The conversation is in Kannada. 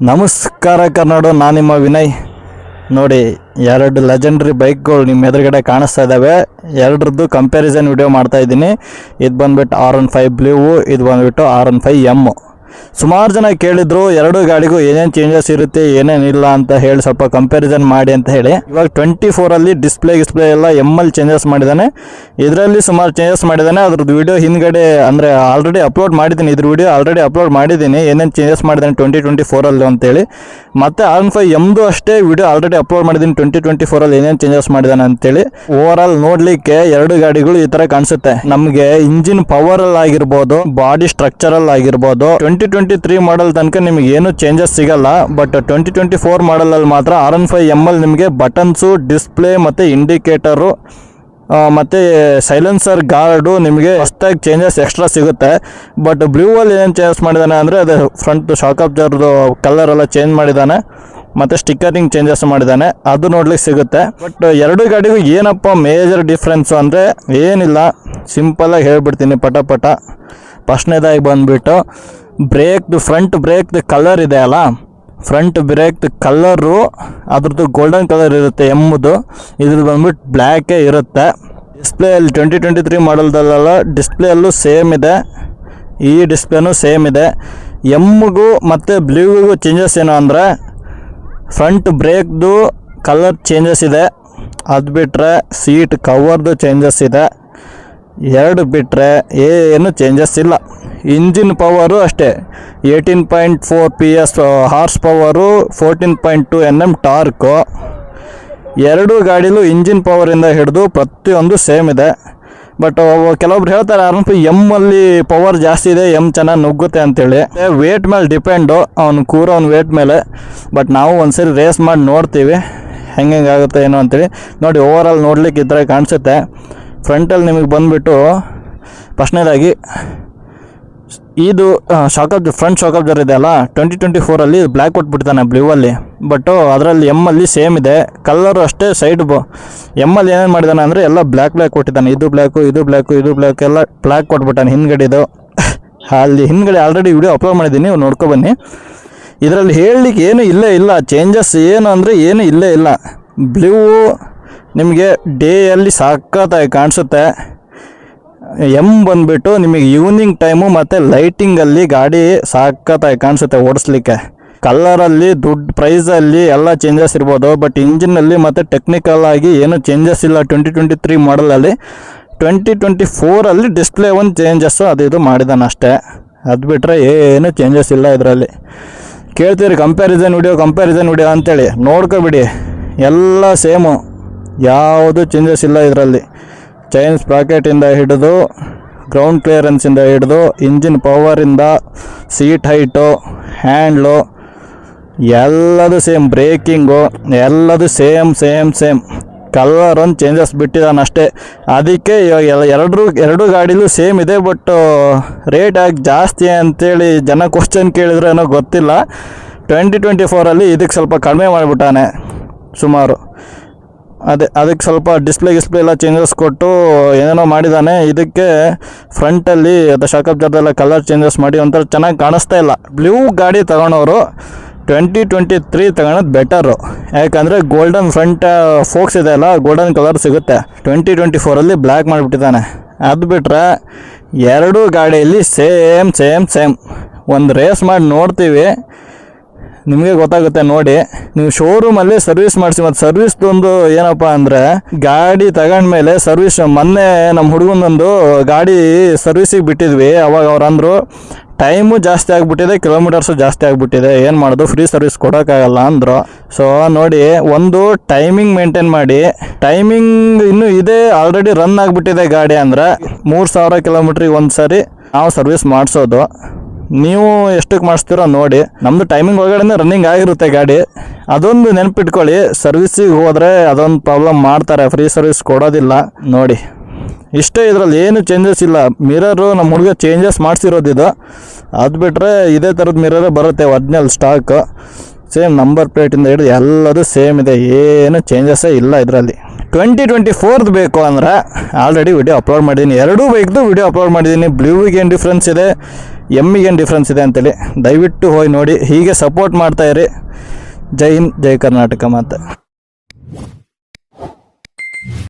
ನಮಸ್ಕಾರ ಕರ್ನಾಡು ನಾನು ನಿಮ್ಮ ವಿನಯ್. ನೋಡಿ, ಎರಡು ಲೆಜೆಂಡ್ರಿ ಬೈಕ್ಗಳು ನಿಮ್ಮ ಎದುರುಗಡೆ ಕಾಣಿಸ್ತಾ ಇದ್ದಾವೆ ಎರಡರದ್ದು ಕಂಪ್ಯಾರಿಸನ್ ವಿಡಿಯೋ ಮಾಡ್ತಾ ಇದ್ದೀನಿ. ಇದು ಬಂದ್ಬಿಟ್ಟು ಆರ್ ಒನ್ ಫೈವ್ ಬ್ಲೂ ಇದು ಬಂದ್ಬಿಟ್ಟು ಆರ್ ಒನ್ ಫೈವ್ ಎಂ ಸುಮಾರು ಜನ ಕೇಳಿದ್ರು, ಎರಡು ಗಾಡಿಗೂ ಏನೇನು ಚೇಂಜಸ್ ಇರುತ್ತೆ ಏನೇನಿಲ್ಲ ಅಂತ ಹೇಳಿ ಸ್ವಲ್ಪ ಕಂಪ್ಯಾರಿಸನ್ ಮಾಡಿ ಅಂತ ಹೇಳಿ. ಇವಾಗ ಟ್ವೆಂಟಿ ಫೋರಲ್ಲಿ ಡಿಸ್ಪ್ಲೇ ಗಿಸ್ಪ್ಲೇ ಎಲ್ಲ ಎಂ ಅಲ್ಲಿ ಚೇಂಜಸ್ ಮಾಡಿದ್ದಾನೆ. ಇದರಲ್ಲಿ ಸುಮಾರು ಚೇಂಜಸ್ ಮಾಡಿದ್ದಾನೆ. ಅದ್ರದ್ದು ವಿಡಿಯೋ ಹಿಂದ್ಗಡೆ ಅಂದರೆ ಆಲ್ರೆಡಿ ಅಪ್ಲೋಡ್ ಮಾಡಿದ್ದೀನಿ. ಇದ್ರ ವಿಡಿಯೋ ಆಲ್ರೆಡಿ ಅಪ್ಲೋಡ್ ಮಾಡಿದ್ದೀನಿ. ಏನೇನು ಚೇಂಜಸ್ ಮಾಡಿದ್ದಾನೆ ಟ್ವೆಂಟಿ ಟ್ವೆಂಟಿ ಫೋರಲ್ಲಿ ಅಂತೇಳಿ ಮತ್ತೆ ಆನ್ ಫೈ ಎಮ್ದು ಅಷ್ಟೇ ವಿಡಿಯೋ ಆಲ್ರೆಡಿ ಅಪ್ಲೋಡ್ ಮಾಡಿದ್ದೀನಿ. ಟ್ವೆಂಟಿ ಟ್ವೆಂಟಿ ಫೋರಲ್ಲಿ ಏನೇನು ಚೇಂಜಸ್ ಮಾಡಿದ್ದಾನೆ ಅಂತೇಳಿ ಓವರ್ ಆಲ್ ನೋಡ್ಲಿಕ್ಕೆ ಎರಡು ಗಾಡಿಗಳು ಈ ತರ ಕಾಣಿಸುತ್ತೆ. ನಮಗೆ ಇಂಜಿನ್ ಪವರ್ ಅಲ್ಲಿ ಆಗಿರ್ಬೋದು ಬಾಡಿ ಸ್ಟ್ರಕ್ಚರಲ್ ಆಗಿರ್ಬೋದು ಟ್ವೆಂಟಿ ಟ್ವೆಂಟಿ ತ್ರೀ ಮಾಡಲ್ ತನಕ ನಿಮಗೆ ಏನು ಚೇಂಜಸ್ ಸಿಗಲ್ಲ ಬಟ್ ಟ್ವೆಂಟಿ ಟ್ವೆಂಟಿ ಫೋರ್ ಮಾಡಲಲ್ಲಿ ಮಾತ್ರ R N five M L ನಿಮಗೆ ಬಟನ್ಸು ಡಿಸ್ಪ್ಲೇ ಮತ್ತು ಇಂಡಿಕೇಟರು ಮತ್ತು ಸೈಲೆನ್ಸರ್ ಗಾರ್ಡು ನಿಮಗೆ ಹೊಸ್ದಾಗಿ ಚೇಂಜಸ್ ಎಕ್ಸ್ಟ್ರಾ ಸಿಗುತ್ತೆ. ಬಟ್ ಬ್ಲೂ ಅಲ್ಲಿ ಏನು ಚೇಂಜಸ್ ಮಾಡಿದ್ದಾನೆ ಅಂದರೆ ಅದೇ ಫ್ರಂಟ್ ಶಾಕ್ ಅಬ್ಸರ್ದು ಕಲರ್ ಎಲ್ಲ ಚೇಂಜ್ ಮಾಡಿದ್ದಾನೆ ಮತ್ತು ಸ್ಟಿಕ್ಕರಿಂಗ್ ಚೇಂಜಸ್ ಮಾಡಿದ್ದಾನೆ ಅದು ನೋಡ್ಲಿಕ್ಕೆ ಸಿಗುತ್ತೆ. ಬಟ್ ಎರಡು ಗಾಡಿಗೂ ಏನಪ್ಪ ಮೇಜರ್ ಡಿಫ್ರೆನ್ಸು ಅಂದರೆ ಏನಿಲ್ಲ ಸಿಂಪಲಾಗಿ ಹೇಳ್ಬಿಡ್ತೀನಿ ಪಟ ಪಟ ಫಸ್ಟ್ನೇದಾಗಿ ಬಂದುಬಿಟ್ಟು ಬ್ರೇಕ್ದು ಫ್ರಂಟ್ ಬ್ರೇಕ್ದು ಕಲರ್ ಇದೆ ಅಲ್ಲ? ಫ್ರಂಟ್ ಬ್ರೇಕ್ದು ಕಲರು, ಅದ್ರದ್ದು ಗೋಲ್ಡನ್ ಕಲರ್ ಇರುತ್ತೆ ಎಮ್ಮದು. ಇದ್ರದ್ದು ಬಂದ್ಬಿಟ್ಟು ಬ್ಲ್ಯಾಕೇ ಇರುತ್ತೆ. ಡಿಸ್ಪ್ಲೇ ಅಲ್ಲಿ ಟ್ವೆಂಟಿ ಟ್ವೆಂಟಿ ತ್ರೀ ಮಾಡಲ್ದಲ್ಲ ಡಿಸ್ಪ್ಲೇಯಲ್ಲೂ ಸೇಮ್ ಇದೆ. ಈ ಡಿಸ್ಪ್ಲೇನೂ ಸೇಮ್ ಇದೆ. ಎಮ್ಮಿಗೂ ಮತ್ತು ಬ್ಲೂಗೂ ಚೇಂಜಸ್ ಏನು ಅಂದರೆ ಫ್ರಂಟ್ ಬ್ರೇಕ್ದು ಕಲರ್ ಚೇಂಜಸ್ ಇದೆ. ಅದು ಬಿಟ್ಟರೆ ಸೀಟ್ ಕವರ್ದು ಚೇಂಜಸ್ ಇದೆ. ಎರಡು ಬಿಟ್ಟರೆ ಏನು ಚೇಂಜಸ್ ಇಲ್ಲ. ಇಂಜಿನ್ ಪವರು ಅಷ್ಟೇ. Eighteen point four P S horsepower fourteen point two N M torque ಎರಡೂ ಗಾಡಿಲೂ ಇಂಜಿನ್ ಪವರಿಂದ ಹಿಡಿದು ಪ್ರತಿಯೊಂದು ಸೇಮ್ ಇದೆ. ಬಟ್ ಕೆಲವೊಬ್ರು ಹೇಳ್ತಾರೆ ಆರ್ ಎಮ್ಮಲ್ಲಿ ಪವರ್ ಜಾಸ್ತಿ ಇದೆ ಎಂ ಚೆನ್ನಾಗಿ ನುಗ್ಗುತ್ತೆ ಅಂತೇಳಿ. ವೇಟ್ ಮೇಲೆ ಡಿಪೆಂಡು ಅವ್ನು ಕೂರೋ ಅವ್ನ ವೇಟ್ ಮೇಲೆ. ಬಟ್ ನಾವು ಒಂದ್ಸರಿ ರೇಸ್ ಮಾಡಿ ನೋಡ್ತೀವಿ, ಹೆಂಗೆ ಆಗುತ್ತೆ, ಏನೋ ಅಂತೇಳಿ. ನೋಡಿ ಓವರ್ ಆಲ್ ನೋಡ್ಲಿಕ್ಕೆ ಇದ್ರೆ ಕಾಣಿಸುತ್ತೆ. ಫ್ರಂಟಲ್ಲಿ ನಿಮಗೆ ಬಂದುಬಿಟ್ಟು ಫಸ್ಟ್ನೇದಾಗಿ ಇದು ಶಾಕಪ್ ಫ್ರಂಟ್ ಶಾಕ್ ಜರ್ ಇದೆ ಅಲ್ಲ? ಟ್ವೆಂಟಿ ಟ್ವೆಂಟಿ ಫೋರಲ್ಲಿ ಬ್ಲ್ಯಾಕ್ ಕೊಟ್ಬಿಡ್ತಾನೆ ಬ್ಲೂ ಅಲ್ಲಿ. ಬಟ್ ಅದರಲ್ಲಿ ಎಮ್ಮಲ್ಲಿ ಸೇಮ್ ಇದೆ. ಕಲರು ಅಷ್ಟೇ ಸೈಡ್ ಬ. ಎಮ್ಮಲ್ಲಿ ಏನೇನು ಮಾಡಿದಾನೆ ಅಂದರೆ ಎಲ್ಲ ಬ್ಲ್ಯಾಕ್ ಬ್ಲ್ಯಾಕ್ ಕೊಟ್ಟಿದ್ದಾನೆ. ಇದು ಬ್ಲ್ಯಾಕು ಇದು ಬ್ಲ್ಯಾಕು ಇದು ಬ್ಲ್ಯಾಕ್ ಎಲ್ಲ ಬ್ಲ್ಯಾಕ್ ಕೊಟ್ಬಿಟ್ಟಾನೆ ಹಿಂದ್ಗಡೆದು ಅಲ್ಲಿ ಹಿಂದ್ಗಡೆ ಆಲ್ರೆಡಿ ವಿಡಿಯೋ ಅಪ್ಲೋಡ್ ಮಾಡಿದ್ದೀನಿ ನೋಡ್ಕೊ ಬನ್ನಿ. ಇದರಲ್ಲಿ ಹೇಳಲಿಕ್ಕೆ ಏನೂ ಇಲ್ಲೇ ಇಲ್ಲ. ಚೇಂಜಸ್ ಏನು ಅಂದರೆ ಏನು ಇಲ್ಲೇ ಇಲ್ಲ. ಬ್ಲೂ ನಿಮಗೆ ಡೇಯಲ್ಲಿ ಸಖತ್ತಾಗಿ ಕಾಣಿಸುತ್ತೆ. ಎಂ ಬಂದುಬಿಟ್ಟು ನಿಮಗೆ ಈವ್ನಿಂಗ್ ಟೈಮು ಮತ್ತು ಲೈಟಿಂಗಲ್ಲಿ ಗಾಡಿ ಸಖತ್ತಾಗಿ ಕಾಣಿಸುತ್ತೆ ಓಡಿಸ್ಲಿಕ್ಕೆ. ಕಲ್ಲರಲ್ಲಿ ದುಡ್ಡು ಪ್ರೈಸಲ್ಲಿ ಎಲ್ಲ ಚೇಂಜಸ್ ಇರ್ಬೋದು. ಬಟ್ ಇಂಜಿನಲ್ಲಿ ಮತ್ತು ಟೆಕ್ನಿಕಲ್ ಆಗಿ ಏನು ಚೇಂಜಸ್ ಇಲ್ಲ ಟ್ವೆಂಟಿ ಟ್ವೆಂಟಿ ತ್ರೀ ಮಾಡಲಲ್ಲಿ ಟ್ವೆಂಟಿ ಟ್ವೆಂಟಿ ಫೋರಲ್ಲಿ ಡಿಸ್ಪ್ಲೇ ಒಂದು ಚೇಂಜಸ್ಸು ಅದು ಇದು ಮಾಡಿದಾನೆ ಅಷ್ಟೇ. ಅದು ಬಿಟ್ಟರೆ ಏನೂ ಚೇಂಜಸ್ ಇಲ್ಲ ಇದರಲ್ಲಿ. ಕೇಳ್ತೀರಿ ಕಂಪ್ಯಾರಿಸನ್ ವಿಡಿಯೋ ಕಂಪ್ಯಾರಿಸನ್ ವಿಡಿಯೋ ಅಂತೇಳಿ. ನೋಡ್ಕೊಬಿಡಿ. ಎಲ್ಲ ಸೇಮು ಯಾವುದು ಚೇಂಜಸ್ ಇಲ್ಲ ಇದರಲ್ಲಿ. ಚೈನ್ ಸ್ಪ್ರಾಕೆಟಿಂದ ಹಿಡಿದು ಗ್ರೌಂಡ್ ಕ್ಲಿಯರೆನ್ಸಿಂದ ಹಿಡಿದು ಇಂಜಿನ್ ಪವರಿಂದ ಸೀಟ್ ಹೈಟು ಹ್ಯಾಂಡ್ಲು ಎಲ್ಲದು ಸೇಮ್ ಬ್ರೇಕಿಂಗು ಎಲ್ಲದು ಸೇಮ್ ಸೇಮ್ ಸೇಮ್ ಕಲರ್ ಒಂದು ಚೇಂಜಸ್ ಬಿಟ್ಟಿದ್ದಾನೆ ಅಷ್ಟೇ. ಅದಕ್ಕೆ ಇವಾಗ ಎಲ್ಲ ಎರಡರೂ, ಎರಡು ಗಾಡಿಲೂ ಸೇಮ್ ಇದೆ ಬಟ್ ರೇಟ್ ಯಾಕೆ ಜಾಸ್ತಿ ಅಂತೇಳಿ ಜನ ಕ್ವಶನ್ ಕೇಳಿದ್ರೆ ಏನೋ ಗೊತ್ತಿಲ್ಲ. ಟ್ವೆಂಟಿ ಟ್ವೆಂಟಿ ಫೋರಲ್ಲಿ ಇದಕ್ಕೆ ಸ್ವಲ್ಪ ಕಡಿಮೆ ಮಾಡಿಬಿಟ್ಟಾನೆ ಸುಮಾರು. ಅದೇ, ಅದಕ್ಕೆ ಸ್ವಲ್ಪ ಡಿಸ್ಪ್ಲೇ ಗಿಸ್ಪ್ಲೇ ಎಲ್ಲ ಚೇಂಜಸ್ ಕೊಟ್ಟು ಏನೇನೋ ಮಾಡಿದ್ದಾನೆ ಇದಕ್ಕೆ ಫ್ರಂಟಲ್ಲಿ ಅದು ಶಾಕಪ್ ಜಾರ್ದೆಲ್ಲ ಕಲರ್ ಚೇಂಜಸ್ ಮಾಡಿ ಒಂಥರ ಚೆನ್ನಾಗಿ ಕಾಣಿಸ್ತಾ ಇಲ್ಲ. ಬ್ಲೂ ಗಾಡಿ ತಗೊಳೋರು ಟ್ವೆಂಟಿ ಟ್ವೆಂಟಿ ತ್ರೀ ತಗೊಳೋದು ಬೆಟರು ಯಾಕಂದರೆ ಗೋಲ್ಡನ್ ಫ್ರಂಟ್ ಫೋಕ್ಸ್ ಇದೆ ಅಲ್ಲ ಗೋಲ್ಡನ್ ಕಲರ್ ಸಿಗುತ್ತೆ. ಟ್ವೆಂಟಿ ಟ್ವೆಂಟಿ ಫೋರಲ್ಲಿ ಬ್ಲ್ಯಾಕ್ ಮಾಡಿಬಿಟ್ಟಿದ್ದಾನೆ. ಅದು ಬಿಟ್ಟರೆ ಎರಡೂ ಗಾಡಿಯಲ್ಲಿ ಸೇಮ್ ಸೇಮ್ ಸೇಮ್ ಒಂದು ರೇಸ್ ಮಾಡಿ ನೋಡ್ತೀವಿ. ನಿಮಗೆ ಗೊತ್ತಾಗುತ್ತೆ ನೋಡಿ, ನೀವು ಶೋರೂಮಲ್ಲಿ ಸರ್ವಿಸ್ ಮಾಡಿಸಿ, ಮತ್ತು ಸರ್ವಿಸ್ದೊಂದು ಏನಪ್ಪ ಅಂದರೆ, ಗಾಡಿ ತಗೊಂಡ್ಮೇಲೆ ಸರ್ವಿಸ್ ಮೊನ್ನೆ ನಮ್ಮ ಹುಡುಗನೊಂದು ಗಾಡಿ ಸರ್ವಿಸಿಗೆ ಬಿಟ್ಟಿದ್ವಿ. ಅವಾಗ ಅವ್ರು ಅಂದರು ಟೈಮು ಜಾಸ್ತಿ ಆಗಿಬಿಟ್ಟಿದೆ ಕಿಲೋಮೀಟರ್ಸು ಜಾಸ್ತಿ ಆಗಿಬಿಟ್ಟಿದೆ, ಏನು ಮಾಡೋದು ಫ್ರೀ ಸರ್ವಿಸ್ ಕೊಡೋಕ್ಕಾಗಲ್ಲ ಅಂದರು. ಸೊ ನೋಡಿ, ಒಂದು ಟೈಮಿಂಗ್ ಮೇಂಟೈನ್ ಮಾಡಿ ಟೈಮಿಂಗ್ ಇನ್ನೂ ಇದೆ ಆಲ್ರೆಡಿ ರನ್ ಆಗಿಬಿಟ್ಟಿದೆ ಗಾಡಿ ಅಂದರೆ, ಮೂರು ಸಾವಿರ ಕಿಲೋಮೀಟ್ರಿಗೆ ಒಂದು ಸಾರಿ ನಾವು ಸರ್ವಿಸ್ ಮಾಡಿಸೋದು. ನೀವು ಎಷ್ಟಕ್ಕೆ ಮಾಡಿಸ್ತೀರೋ ನೋಡಿ. ನಮ್ಮದು ಟೈಮಿಂಗ್ ಒಳಗಡೆ ರನ್ನಿಂಗ್ ಆಗಿರುತ್ತೆ ಗಾಡಿ. ಅದೊಂದು ನೆನಪಿಟ್ಕೊಳ್ಳಿ ಸರ್ವಿಸಿಗೆ ಹೋದರೆ ಅದೊಂದು ಪ್ರಾಬ್ಲಮ್ ಮಾಡ್ತಾರೆ ಫ್ರೀ ಸರ್ವಿಸ್ ಕೊಡೋದಿಲ್ಲ. ನೋಡಿ. ಇಷ್ಟೇ ಇದರಲ್ಲಿ ಏನು ಚೇಂಜಸ್ ಇಲ್ಲ. ಮಿರರು ನಮ್ಮ ಹುಡುಗ ಚೇಂಜಸ್ ಮಾಡಿಸಿರೋದಿದು ಅದು ಬಿಟ್ಟರೆ ಇದೇ ಥರದ ಮಿರರೇ ಬರುತ್ತೆ ಒರಿಜಿನಲ್ ಸ್ಟಾಕ್ ಸೇಮ್ ನಂಬರ್ ಪ್ಲೇಟಿಂದ ಹಿಡಿದು ಎಲ್ಲದು ಸೇಮ್ ಇದೆ. ಏನು ಚೇಂಜಸ್ಸೇ ಇಲ್ಲ ಇದರಲ್ಲಿ. ಟ್ವೆಂಟಿ ಟ್ವೆಂಟಿ ಫೋರ್ದು ಬೇಕು ಅಂದರೆ ಆಲ್ರೆಡಿ ವಿಡಿಯೋ ಅಪ್ಲೋಡ್ ಮಾಡಿದ್ದೀನಿ. ಎರಡೂ ಬೈಕ್ದು ವಿಡಿಯೋ ಅಪ್ಲೋಡ್ ಮಾಡಿದ್ದೀನಿ. ಬ್ಲೂವಿಗೆ ಏನು ಡಿಫ್ರೆನ್ಸ್ ಇದೆ? ಎಮ್ಮಿಗೇನು ಡಿಫ್ರೆನ್ಸ್ ಇದೆ ಅಂತೇಳಿ, ದಯವಿಟ್ಟು ಹೋಗಿ ನೋಡಿ, ಹೀಗೆ ಸಪೋರ್ಟ್ ಮಾಡ್ತಾಯಿರಿ ಜೈ ಹಿಂದ್, ಜೈ ಕರ್ನಾಟಕ ಮಾತು.